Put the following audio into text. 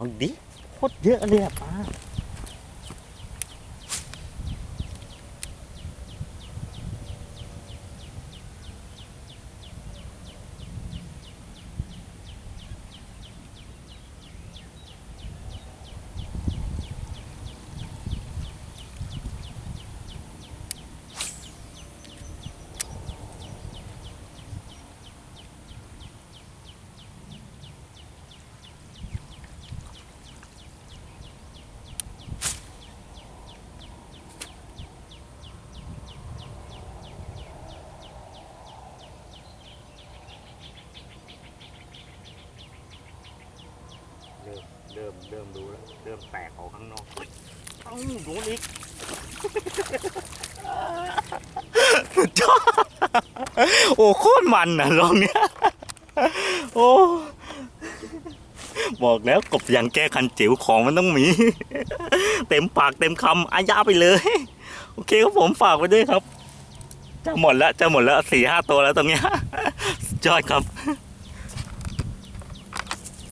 เอาดิโคตรเยอะเลยอะป้า ริ่มเริ่มเริ่มรู้แล้วเริ่มแตกออกข้างนอกเฮ้ยเอ้าโดนอีกสุดยอดโอ้โคตรมันนะลองเนี้ยโอ้บอกแล้วกบอย่างแก้คันจิ๋วของมันต้องมี เต็มปากเต็มคำอายาไปเลย โอเคครับผมฝากไว้ด้วยครับ จะหมดแล้วจะหมดแล้วสี่ห้าตัวแล้วตรงเนี้ยสุดยอดครับ